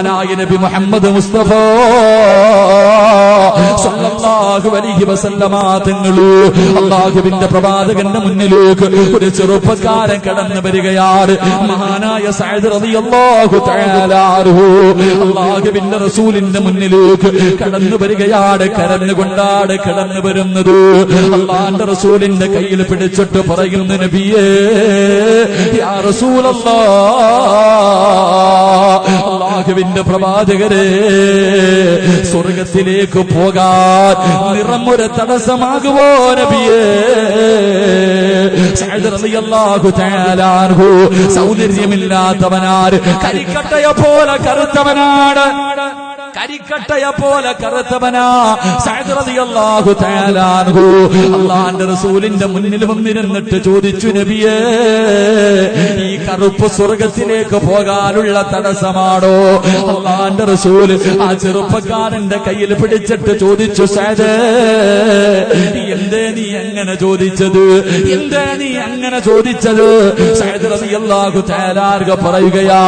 മഹാനായ നബി മുഹമ്മദ് മുസ്തഫ. അള്ളാഹുവിന്റെ പ്രവാചകന്റെ മുന്നിലേക്ക് ഒരു ചെറുപ്പക്കാരൻ കടന്നു വരികയാണ്. മഹാനായ അള്ളാഹുവിന്റെ റസൂലിന്റെ മുന്നിലേക്ക് കടന്നു വരികയാണ്. കരഞ്ഞുകൊണ്ടാണ് കടന്നു വരുന്നത്. അള്ളാന്റെ റസൂലിന്റെ കയ്യിൽ പിടിച്ചിട്ട് പറയുന്നു നബിയേ യാ റസൂലല്ലാ അള്ളാഹുവിന്റെ പ്രവാചകരെ സ്വർഗത്തിലേക്ക് പോകാൻ തടസ്സമാകുമോ സഅദ് റളിയല്ലാഹു തആല അൻഹു സൗന്ദര്യമില്ലാത്തവനാണ് കരിക്കട്ടയെ പോലെ കറുത്തവനാണ്. കരിക്കട്ടയെ പോലെ കറുത്തവനാ. തആല അൻഹു. അള്ളാന്റെ റസൂലിന്റെ മുന്നിൽ വന്നിരുന്നിട്ട് ചോദിച്ചു നബിയേ ഈ കറുപ്പ് സ്വർഗത്തിലേക്ക് പോകാനുള്ള തടസ്സമാണോ? അള്ളാന്റെ റസൂൽ ആ ചെറുപ്പക്കാരന്റെ കയ്യിൽ പിടിച്ചിട്ട് ചോദിച്ചു സഅദ് എന്തേ നീ അങ്ങനെ ചോദിച്ചത്? എന്തേ നീ അങ്ങനെ ചോദിച്ചത്? തആല അൻഹു പറയുകയാ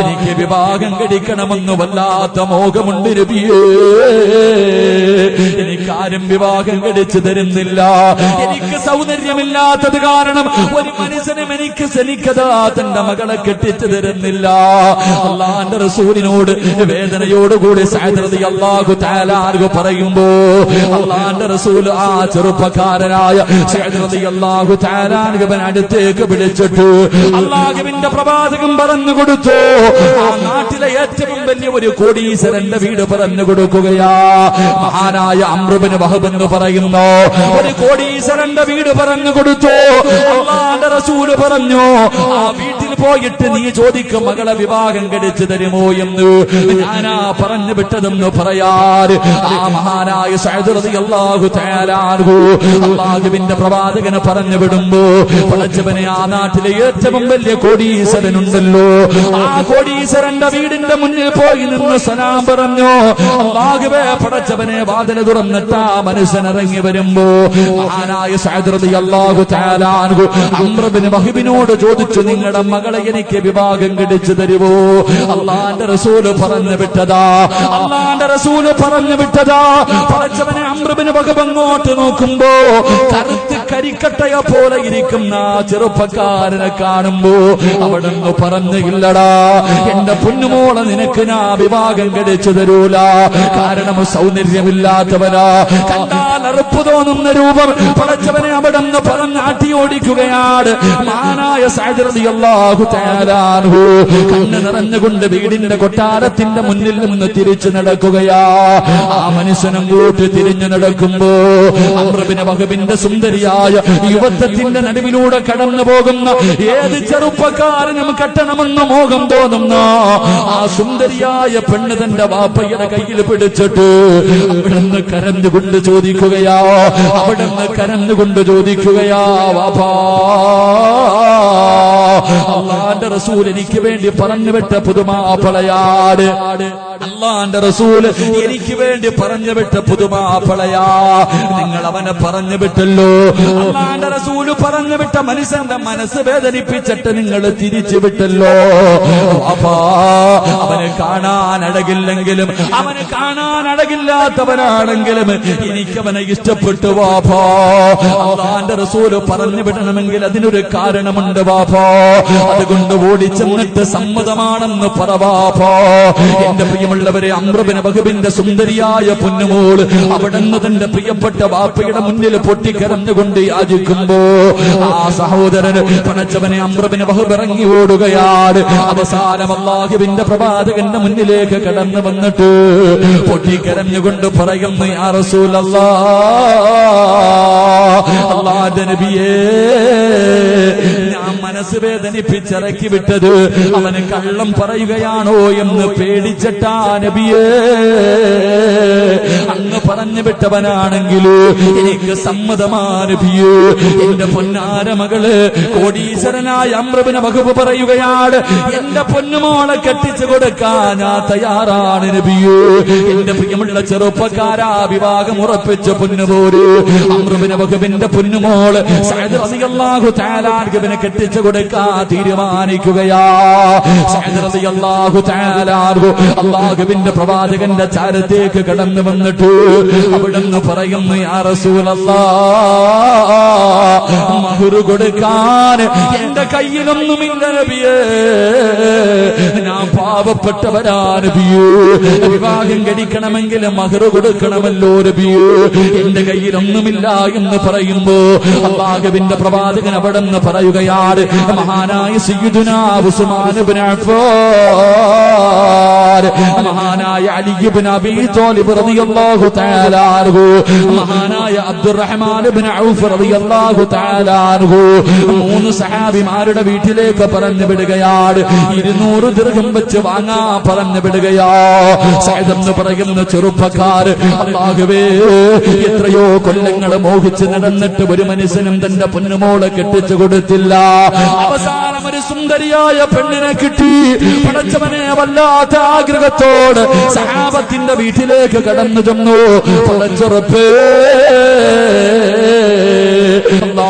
എനിക്ക് വിവാഹം കഴിക്കണമെന്ന് വല്ലാത്ത മോഹമുണ്ട് നബിയേ. എനിക്കാരും വിവാഹം കഴിച്ചു തരുന്നില്ല. എനിക്ക് സൗന്ദര്യമില്ലാത്തത് കാരണം ഒരു മനുഷ്യനും എനിക്ക് ശനിക്കതാ തന്റെ മകളെ കെട്ടിച്ചു തരുന്നില്ല. അള്ളാന്റെ റസൂലിനോട് വേദനയോടുകൂടി സഹതൃതി അള്ളാഹു താലാർഗു പറയുമ്പോ അള്ളാന്റെ റസൂൽ ആ ചെറുപ്പക്കാരനായ സഹതൃതി അള്ളാഹു താലാർഗവൻ അടുത്തേക്ക് വിളിച്ചിട്ട് അള്ളാഹുവിന്റെ പ്രവാചകം പറഞ്ഞു കൊടുത്തു. ആ നാട്ടിലെ ഏറ്റവും വലിയ ഒരു കോടീശ്വരന്റെ വീട് പറഞ്ഞു കൊടുക്കുകയാ. മഹാനായ അമ്രുബിന് വഹബെന്ന് പറയുന്നു ഒരു കോടീശ്വരന്റെ വീട് പറഞ്ഞു കൊടുത്തു. അള്ളാന്റെ റസൂൽ പറഞ്ഞു ആ വീട്ടിൽ പോയിട്ട് നീ ചോദിക്കും മകളെ വിവാഹം കഴിച്ചു തരുമോ എന്ന്? ഞാനാ പറഞ്ഞു വിട്ടതെന്ന് പറയാറ്. ആ മഹാനായ അള്ളാഹു അള്ളാഹുവിന്റെ പ്രവാചകനെ പറഞ്ഞു വിടുമ്പോ പടച്ചവനെ ആ നാട്ടിലെ ഏറ്റവും വലിയ കോടീശ്വരനുണ്ടല്ലോ. ആ കോടീശ്വരന്റെ വീടിന്റെ മുന്നിൽ പോയി നിന്ന് സലാം പറഞ്ഞു. അള്ളാഹുവേ പടച്ചവനെ വാതിൽ തുറന്നിട്ട് ആ മനുഷ്യൻ ഇറങ്ങി വരുമ്പോ മഹാനായ സഹദ്രതി അള്ളാഹു അമ്രബിന് മഹിബിനോട് ചോദിച്ചു നിങ്ങളുടെ മകളെ എനിക്ക് വിവാഹം കിടിച്ചു തരുവോ? അള്ളാന്റെ റസൂൽ പറഞ്ഞു വിട്ടതാ. അള്ളാന്റെ റസൂൽ പറഞ്ഞു വിട്ടതാ. പടച്ചവനെ അമ്രബിന് പകമങ്ങോട്ട് നോക്കുമ്പോ കറുത്ത് കരിക്കട്ടയ പോലെ ഇരിക്കുന്ന ചെറുപ്പക്കാരനെ കാണുമ്പോ അവിടെ നിന്ന് പറഞ്ഞു ഇല്ലടാ എന്റെ പൊന്നുമോളെ നിനക്ക് ഞാൻ വിവാഹം കിടിച്ചു തരൂല. കാരണം സൗന്ദര്യമില്ലാത്തവനാ. കണ്ടാൽ അറുപ്പ് തോന്നുന്ന രൂപം പടച്ചവനെ അവിടെ നിന്ന് പറഞ്ഞാട്ടി ഓടിക്കുകയാണ് മാനായ സാഹചര്യം കണ്ണ് നിറഞ്ഞുകൊണ്ട് വീടിന്റെ കൊട്ടാരത്തിന്റെ മുന്നിൽ നിന്ന് തിരിച്ചു നടക്കുകയാ. ആ മനുഷ്യനും കൂട്ടി തിരിഞ്ഞു നടക്കുമ്പോ അമ്രബിന് വകുപ്പിന്റെ സുന്ദരിയായ യുവത്വത്തിന്റെ നടുവിലൂടെ കടന്നു പോകുന്ന ഏത് ചെറുപ്പക്കാരനും കെട്ടണമെന്ന് മോഹം തോന്നുന്ന ആ സുന്ദരിയായ പെണ്ണ് തന്റെ വാപ്പയുടെ കയ്യിൽ പിടിച്ചിട്ട് അവിടുന്ന് കരഞ്ഞുകൊണ്ട് ചോദിക്കുകയാ. അവിടുന്ന് കരഞ്ഞുകൊണ്ട് ചോദിക്കുകയാ വാപ്പാ അള്ളാന്റെ റസൂൽ എനിക്ക് വേണ്ടി പറഞ്ഞു വിട്ട പുതുമാപ്പളയാട് അള്ളാന്റെ റസൂൽ എനിക്ക് വേണ്ടി പറഞ്ഞു വിട്ട പുതുമാപ്പളയാ നിങ്ങൾ അവനെ പറഞ്ഞു വിട്ടല്ലോ. അള്ളാന്റെ റസൂൽ പറഞ്ഞു വിട്ട മനുഷ്യന്റെ മനസ്സ് വേദനിപ്പിച്ചിട്ട് നിങ്ങൾ തിരിച്ചു വിട്ടല്ലോ. അപ്പാ അവന് കാണാൻ അടകില്ലെങ്കിലും അവന് കാണാൻ അടകില്ലാത്തവനാണെങ്കിലും എനിക്കവനെ ഇഷ്ടപ്പെട്ടു വാപ്പാ. അള്ളാന്റെ റസൂൽ പറഞ്ഞു വിടണമെങ്കിൽ അതിനൊരു കാരണമുണ്ട് വാപ്പാ. അതുകൊണ്ട് ഓടിച്ചെന്നിട്ട് സമ്മതമാണെന്ന് പറവാപോ എന്റെ പ്രിയമുള്ളവരെ അമ്രബിന് ബഹുബിന്റെ സുന്ദരിയായ പൊന്നുമോൾ അവിടുന്ന് തന്റെ പ്രിയപ്പെട്ട വാപ്പയുടെ മുന്നിൽ പൊട്ടിക്കരഞ്ഞുകൊണ്ട് യാചിക്കുമ്പോ ആ സഹോദരൻ പണച്ചവനെ അമ്രബിന് ബഹുബിറങ്ങി ഓടുകയാണ്. അവസാനം അള്ളാഹുവിന്റെ പ്രവാചകന്റെ മുന്നിലേക്ക് കടന്നു വന്നിട്ട് പൊട്ടിക്കരഞ്ഞുകൊണ്ട് പറയുന്നു യാ റസൂലല്ലാ അള്ളാന്റെ നബിയേ ഞാൻ മനസ്സ് വേദനിപ്പിച്ചിറക്കി വിട്ടത്. അവന് കള്ളം പറയുകയാണോ എന്ന് പേടിച്ചിട്ടാ നബിയേ. അങ്ങ് പറഞ്ഞു വിട്ടവനാണെങ്കിലോ എനിക്ക് സമ്മതമാ നബിയേ. എന്റെ പൊന്നാര മകൾ കോടീശ്വരനായ അമ്രബിന് വകുപ്പ് പറയുകയാണ് എന്റെ പൊന്നുമോളെ കെട്ടിച്ചു കൊടുക്കാൻ ഞാൻ തയ്യാറാണ് നബിയേ. എന്റെ പ്രിയമുള്ള ചെറുപ്പക്കാരാ വിവാഹം ഉറപ്പിച്ച പൊന്നുപോര് അമ്രബിന് വകുപ്പിന്റെ പൊന്നുമോൾ കെട്ടിച്ചു കൊടുക്കാൻ തീരുമാനിക്കുകയാ അള്ളാഹുവിന്റെ പ്രവാചകന്റെ ചാരത്തേക്ക് കടന്നു വന്നിട്ട്. അവിടുന്ന് പറയുന്നു മഹുറ് കൊടുക്കാൻ എന്റെ കയ്യിലൊന്നുമില്ല നബിയേ. ഞാൻ പാവപ്പെട്ടവരാ നബിയേ. വിവാഹം കഴിക്കണമെങ്കിൽ മഹർ കൊടുക്കണമല്ലോ നബിയേ. എന്റെ കയ്യിലൊന്നുമില്ല എന്ന് പറയുമ്പോ അള്ളാഹുവിന്റെ പ്രവാചകൻ അവിടെ നിന്ന് പറയുകയാണ് മഹാനായ സയ്യിദുനാ ഉസ്മാൻ ഇബ്നു മഹാനായ അലി ഇബ്നു അബീ ത്വാലിബ് റളിയല്ലാഹു തആല അൻഹു. മഹാനായ അബ്ദുറഹ്മാൻ ഇബ്നു ഔഫ് റളിയല്ലാഹു തആല അൻഹു. മൂന്ന് സഹാബിമാരുടെ വീട്ടിലേക്ക് പറഞ്ഞു വിടുകയാണ്. ഇരുന്നൂറ് ദീർഘം വെച്ച് വാങ്ങാ പറഞ്ഞു വിടുകയാ. എന്ന് പറയുന്ന ചെറുപ്പക്കാർ അള്ളാഹുവേ എത്രയോ കൊല്ലങ്ങൾ മോഹിച്ച് നടന്നിട്ട് ഒരു മനുഷ്യനും തന്റെ പൊന്നുമോളെ കെട്ടിച്ചു കൊടുത്തില്ല. അവസാനം സുന്ദരിയായ പെണ്ണിനെ കിട്ടി. പടച്ചവനെ വല്ലാത്ത ആഗ്രഹത്തോട് സഹാബത്തിന്റെ വീട്ടിലേക്ക് കടന്നു ചെന്നു. പടച്ചുറപ്പേ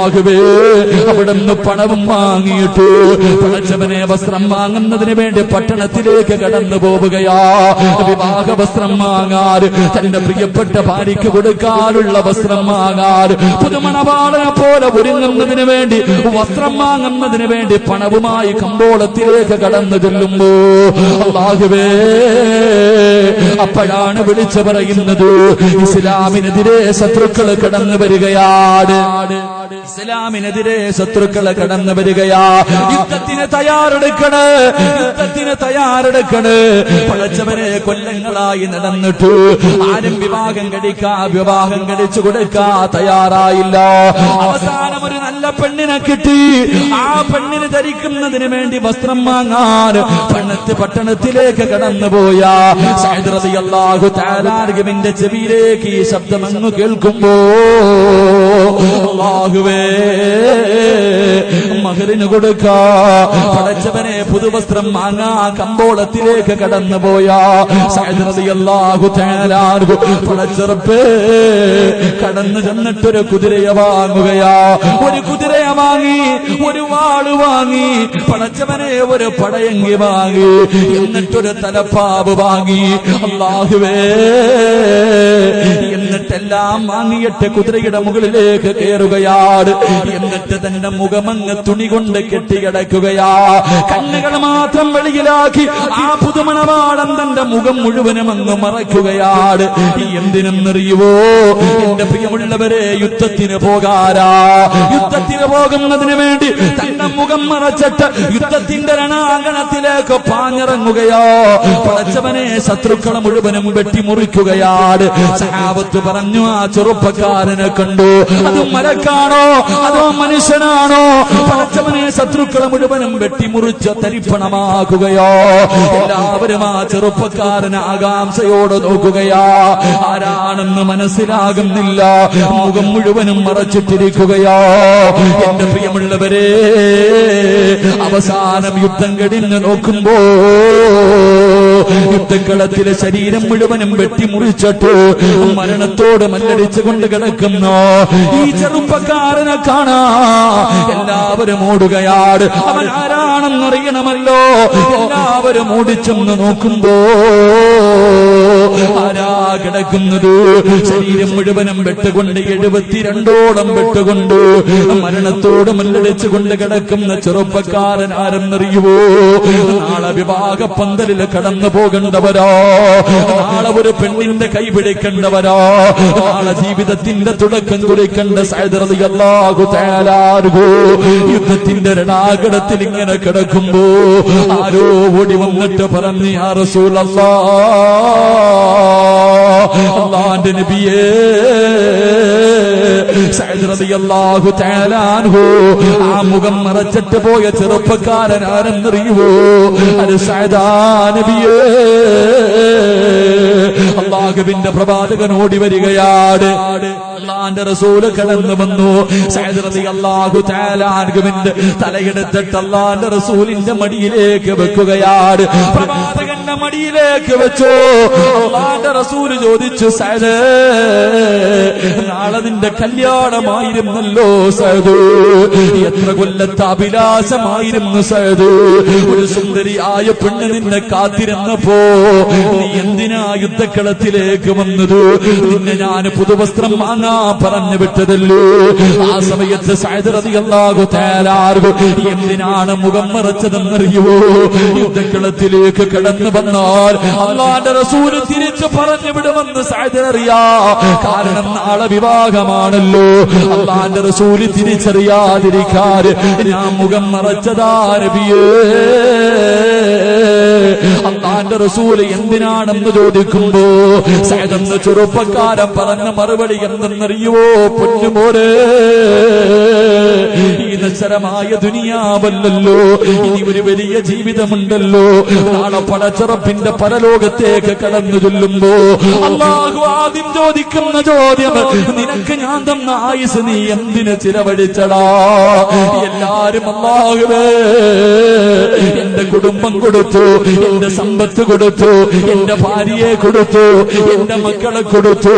അല്ലാഹുവേ അവിടുന്ന് പണവും വാങ്ങിയിട്ട് പടച്ചവനെ വസ്ത്രം വാങ്ങുന്നതിന് വേണ്ടി പട്ടണത്തിലേക്ക് കടന്നു പോവുകയാ. വിവാഹ വസ്ത്രം വാങ്ങാൻ തന്റെ പ്രിയപ്പെട്ട ഭാര്യയ്ക്ക് കൊടുക്കാനുള്ള വസ്ത്രം വാങ്ങാൻ പുതുമണവാളനെ പോലെ ഒരുങ്ങുന്നതിന് വേണ്ടി വസ്ത്രം വാങ്ങുന്നതിന് വേണ്ടി പണവുമായി കമ്പോളത്തിലേക്ക് കടന്നു ചെല്ലുമ്പോ അള്ളാഹുവേ അപ്പോഴാണ് വിളിച്ചു പറയുന്നത് ഇസ്ലാമിനെതിരെ ശത്രുക്കൾ കടന്നു വരികയാണ്. ഇസ്ലാമിനെതിരെ ശത്രുക്കളെ കടന്നു വരികയാ. യുദ്ധത്തിന് തയ്യാറെടുക്കണ്. യുദ്ധത്തിന് തയ്യാറെടുക്കണ്. പഴച്ചവരെ കൊല്ലങ്ങളായി നടന്നിട്ടു. ആരും വിവാഹം കഴിക്കാ വിവാഹം കഴിച്ചു കൊടുക്കാ തയ്യാറായില്ല. അവസാനം ഒരു നല്ല പെണ്ണിനെ കിട്ടി. ആ പെണ്ണിന് ധരിക്കുന്നതിന് വേണ്ടി വസ്ത്രം വാങ്ങാൻ പണ്ണത്ത് പട്ടണത്തിലേക്ക് കടന്നുപോയ. സൈദ് റളിയല്ലാഹു തആല അൻഹുവിന്റെ ചെവിയിലേക്ക് ഈ ശബ്ദം അങ്ങ് കേൾക്കുമ്പോ അല്ലാഹുവേ മകരിന് കൊടുക്ക. പടച്ചവനെ പുതുവസ്ത്രം വാങ്ങാ കമ്പോളത്തിലേക്ക് അൻഹു. പടച്ചറപ്പേ കടന്നു ചെന്നിട്ടൊരു കുതിരയെ വാങ്ങുകയാ. ഒരു കുതിരയ വാങ്ങി ഒരു വാൾ വാങ്ങി. പടച്ചവനെ ഒരു പടയങ്കി വാങ്ങി. എന്നിട്ടൊരു തലപ്പാവ് വാങ്ങി. അള്ളാഹുവേ എന്നിട്ടെല്ലാം വാങ്ങിയിട്ട് കുതിരയുടെ മുകളിലേക്ക് കയറുകയാണ് എന്നിട്ട് തന്റെ മുഖമങ്ങ് തുണി കൊണ്ട് കെട്ടിക്കിടക്കുകയാ. കണ്ണുകൾ മാത്രം വെളിയിലാക്കി ആ പുതുമണവാടം തന്റെ മുഖം മുഴുവനും അങ്ങ് മറയ്ക്കുകയാണ്. എന്തിനെന്നറിയുവോ? എന്റെ പ്രിയമുള്ളവരെ യുദ്ധത്തിന് പോകാരാ യുദ്ധത്തിന് പോകുന്നതിന് വേണ്ടി തന്റെ മുഖം മറച്ചിട്ട് യുദ്ധത്തിന്റെ രണാങ്കണത്തിലേക്ക് പാഞ്ഞിറങ്ങുകയോ. പടച്ചവനെ ശത്രുക്കളെ മുഴുവനും വെട്ടിമുറിക്കുകയാണ്. സഹാബത്ത് പറഞ്ഞു ആ ചെറുപ്പക്കാരനെ കണ്ടു. അത് മരക്കാണോ? അതോ മനുഷ്യനാണോ? പടച്ചവനെ ശത്രുക്കളെ മുഴുവനും വെട്ടിമുറിച്ച തരിപ്പണമാകുകയോ എല്ലാവരും ആ ചെറുപ്പക്കാരൻ ആകാംക്ഷയോട് നോക്കുകയാ. ആരാണെന്ന് മനസ്സിലാകുന്നില്ല. മുഖം മുഴുവനും മറച്ചിട്ടിരിക്കുകയോ. എന്റെ പ്രിയമുള്ളവരെ അവസാനം യുദ്ധം കഴിഞ്ഞ് നോക്കുമ്പോ യുദ്ധക്കളത്തിലെ ശരീരം മുഴുവനും വെട്ടിമുറിച്ചിട്ട്. മരണത്തോട് മല്ലടിച്ചു കൊണ്ട് കിടക്കുന്നു. ഈ ചെറുപ്പക്കാരനെ കാണാ. എല്ലാവരും ഓടുകയാണ് അവൻ ആരാണെന്നറിയണമല്ലോ. എല്ലാവരും ഓടിച്ചെന്ന് നോക്കുമ്പോ ആരാ കിടക്കുന്നത് ശരീരം മുഴുവനും വെട്ടുകൊണ്ട് എഴുപത്തിരണ്ടോളം വെട്ടുകൊണ്ട് മരണത്തോട് മല്ലടിച്ചു കൊണ്ട് കിടക്കുന്ന ചെറുപ്പക്കാരൻ ആരെന്നറിയുവോ? നാളെ വിവാഹ പന്തലിൽ കടന്നു പോകേണ്ടവരോ. നാളെ ഒരു പെണ്ണിന്റെ കൈ പിടിക്കേണ്ടവരോ. നാളെ ജീവിതത്തിന്റെ തുടക്കം കുറിക്കേണ്ട സൈദറിയാകു തയ്യാറാകൂ യുദ്ധത്തിന്റെ രണാകടത്തിൽ ഇങ്ങനെ കിടക്കുമ്പോ ആരോ ഓടി വന്നിട്ട് പറഞ്ഞു ആ റസൂലല്ലാ. അള്ളാന്റെ നബിയേ. ആ മുഖം മറച്ചിട്ട് പോയ ചെറുപ്പക്കാരൻ ആരെന്നറിയുവോ? അത് സഅദാ നബിയേ. അള്ളാഹുവിന്റെ പ്രവാചകൻ ഓടി വരികയാണ്. അള്ളാന്റെ റസൂൽ കടന്നു വന്നു. സഅദ് അള്ളാഹു തആല അൻഹുവിന്റെ തലയെടുത്തിട്ട് അള്ളാന്റെ റസൂലിന്റെ മടിയിലേക്ക് വെക്കുകയാണ്. പ്രവാചകൻ പിന്നെ മടിയിലേക്ക് വെച്ചു. അള്ളാന്റെ റസൂൽ ചോദിച്ചു സൈദ് നാളെ നിന്റെ കല്യാണമായിരുന്നല്ലോ സൈദ് എത്ര കൊല്ലത്തെ അഭിലാഷമായിരുന്നു സൈദ് ഒരു സുന്ദരിയായ പെണ്ണ് നിന്നെ കാത്തിരുന്നപ്പോ നീ എന്തിനാ യുദ്ധക്കളത്തിലേക്ക് വന്നത്? നിന്നെ ഞാൻ പുതുവസ്ത്രം വാങ്ങാ പറഞ്ഞു വിട്ടതല്ലോ? ആ സമയത്ത് സൈദ് ആർഗു എന്തിനാണ് മുഖം മറച്ചതെന്നറിയുവോ? യുദ്ധക്കളത്തിലേക്ക് കടന്നു വന്നാൽ അള്ളാന്റെ റസൂൽ തിരിച്ചു പറഞ്ഞു വിടുമെന്ന് സൈദിനറിയാ കാരണം നാളെ വിവാഹമാണല്ലോ. അള്ളാന്റെ റസൂൽ തിരിച്ചറിയാതിരിക്കാൻ ഞാൻ മുഖം മറച്ചതാ നബിയേ. അള്ളാന്റെ റസൂൽ എന്തിനാണെന്ന് ചോദിക്കുമ്പോ സഹതെന്ന് ചെറുപ്പക്കാരൻ പറഞ്ഞ മറുപടി എന്തെന്നറിയുവോ പൊന്നുമോരെ ഈ നശ്വരമായ ദുനിയാവല്ലല്ലോ. ഇനി ഒരു വലിയ ജീവിതമുണ്ടല്ലോ. നാളെ പടച്ചിറപ്പിന്റെ പരലോകത്തേക്ക് കടന്നു ചൊല്ലുമ്പോ അള്ളാഹു ആദ്യം ചോദിക്കുന്ന ചോദ്യം നിനക്ക് ഞാൻ തന്ന ആയുസ് നീ എന്തിന് ചിലവഴിച്ചടാ? എല്ലാരും അള്ളാഹുവേ എന്റെ കുടുംബം കൊടുത്തു എന്റെ സമ്പത്ത് കൊടുത്തു എന്റെ ഭാര്യയെ കൊടുത്തു എന്റെ മക്കളെ കൊടുത്തു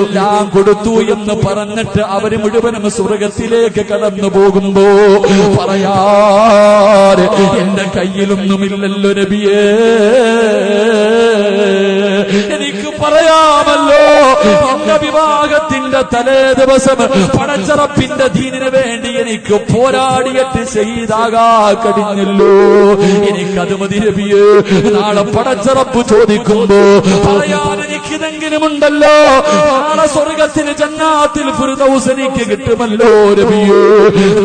എല്ലാം കൊടുത്തു എന്ന് പറഞ്ഞിട്ട് അവർ മുഴുവനും സ്വർഗത്തിലേക്ക് കടന്നു പോകുമ്പോ പറയാറ് എന്റെ കയ്യിലൊന്നുമില്ലല്ലോ രബിയേ. എനിക്ക് പറയാമല്ലോ. വിവാഹത്തിന്റെ തലേ ദിവസം പടച്ചറപ്പിന്റെ ദീനിന് വേണ്ടി എനിക്ക് പോരാടിയിട്ട് ചെയ്താകാ കഴിഞ്ഞല്ലോ. എനിക്കത് മതി രവിയേ നാളെ പടച്ചറപ്പ് ചോദിക്കുമ്പോ പറയാൻ ഉണ്ടല്ലോ. നാളെ സ്വർഗത്തിന് ജന്നാത്തിൽ ഫിർദൗസ് എനിക്ക് കിട്ടുമല്ലോ രവിയോ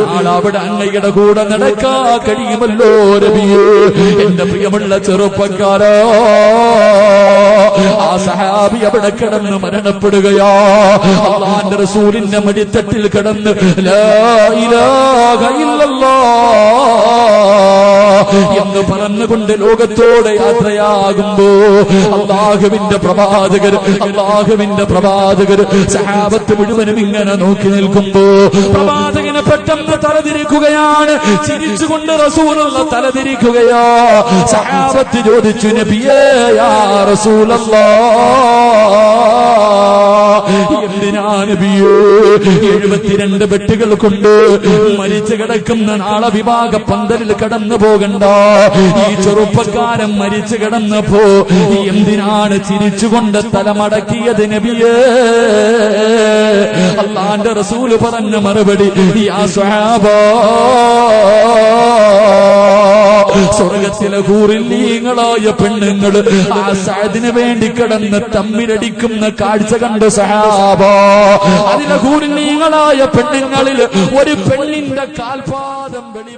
നാളെ അവിടെ അങ്ങയുടെ കൂടെ നടക്കാ കഴിയുമല്ലോ രവിയോ എന്റെ പ്രിയമുള്ള ചെറുപ്പക്കാരോ ആ സഹാബി അവിടെ കിടന്ന് മരണപ്പെടുകയാ. അള്ളാന്റെ റസൂലിന്റെ മടിത്തട്ടിൽ കിടന്ന് എന്ന് പറഞ്ഞുകൊണ്ട് ലോകത്തോടെ യാത്രയാകുമ്പോ അള്ളാഹുവിന്റെ പ്രവാചകർ അള്ളാഹുവിന്റെ പ്രവാചകർ സഹാബത്ത് മുഴുവനും ഇങ്ങനെ നോക്കി നിൽക്കുമ്പോ പ്രവാചകനെ പെട്ടെന്ന് തലതിരിക്കുകയാണ്. ചിരിച്ചുകൊണ്ട് റസൂലുള്ള തലതിരിക്കുകയാ. സഹാബത്ത് ചോദിച്ചു നബിയേ യാ നബിയേ എഴുപത്തിരണ്ട് വെട്ടുകൾ കൊണ്ട് മരിച്ചു കിടക്കുന്ന നാളെ വിഭാഗ പന്തലിൽ കടന്നു പോകണ്ട. ഈ ചെറുപ്പക്കാരൻ മരിച്ചു കിടന്നപ്പോ എന്തിനാണ് ചിരിച്ചുകൊണ്ട് തലമടക്കിയത് നബിയേ? അള്ളാന്റെ റസൂൽ പറഞ്ഞ മറുപടി യാ സ്വഹാബാ സ്വർഗത്തിലെ കൂറില്ലീങ്ങളായ പെണ്ണുങ്ങൾ ആ സാദിന് വേണ്ടി കിടന്ന് തമ്മിലടിക്കുന്ന കാഴ്ച കണ്ട് സഹാബ. അതിലെ കൂറില്ലീങ്ങളായ പെണ്ണുങ്ങളിൽ ഒരു പെണ്ണിന്റെ കാൽപാദം വെളിവാ